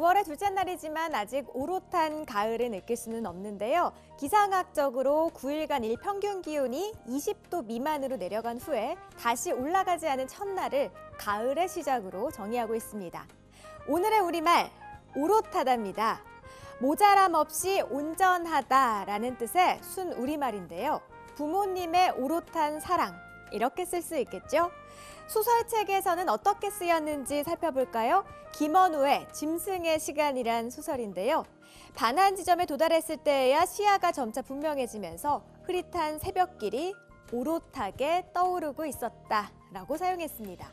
9월의 둘째 날이지만 아직 오롯한 가을을 느낄 수는 없는데요. 기상학적으로 9일간 일평균 기온이 20도 미만으로 내려간 후에 다시 올라가지 않은 첫날을 가을의 시작으로 정의하고 있습니다. 오늘의 우리말 오롯하다입니다. 모자람 없이 온전하다라는 뜻의 순 우리말인데요. 부모님의 오롯한 사랑 이렇게 쓸 수 있겠죠? 소설책에서는 어떻게 쓰였는지 살펴볼까요? 김원우의 짐승의 시간이란 소설인데요. 반환 지점에 도달했을 때에야 시야가 점차 분명해지면서 흐릿한 새벽길이 오롯하게 떠오르고 있었다라고 사용했습니다.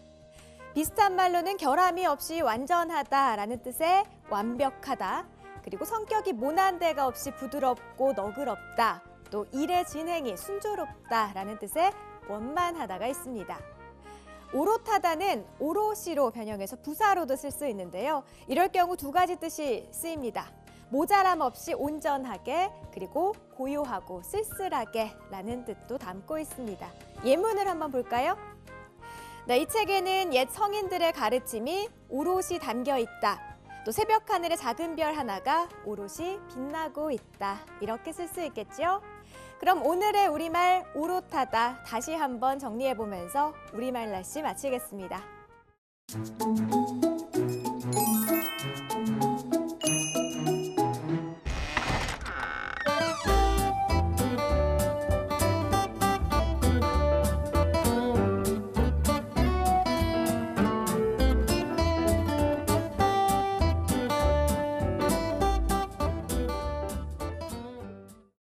비슷한 말로는 결함이 없이 완전하다라는 뜻의 완벽하다, 그리고 성격이 모난 데가 없이 부드럽고 너그럽다, 또 일의 진행이 순조롭다라는 뜻의 원만 하다가 있습니다. 오롯하다는 오롯이로 변형해서 부사로도 쓸 수 있는데요. 이럴 경우 두 가지 뜻이 쓰입니다. 모자람 없이 온전하게 그리고 고요하고 쓸쓸하게 라는 뜻도 담고 있습니다. 예문을 한번 볼까요? 네, 이 책에는 옛 성인들의 가르침이 오롯이 담겨 있다. 또 새벽 하늘의 작은 별 하나가 오롯이 빛나고 있다. 이렇게 쓸 수 있겠죠? 그럼 오늘의 우리말 오롯하다 다시 한번 정리해 보면서 우리말 날씨 마치겠습니다.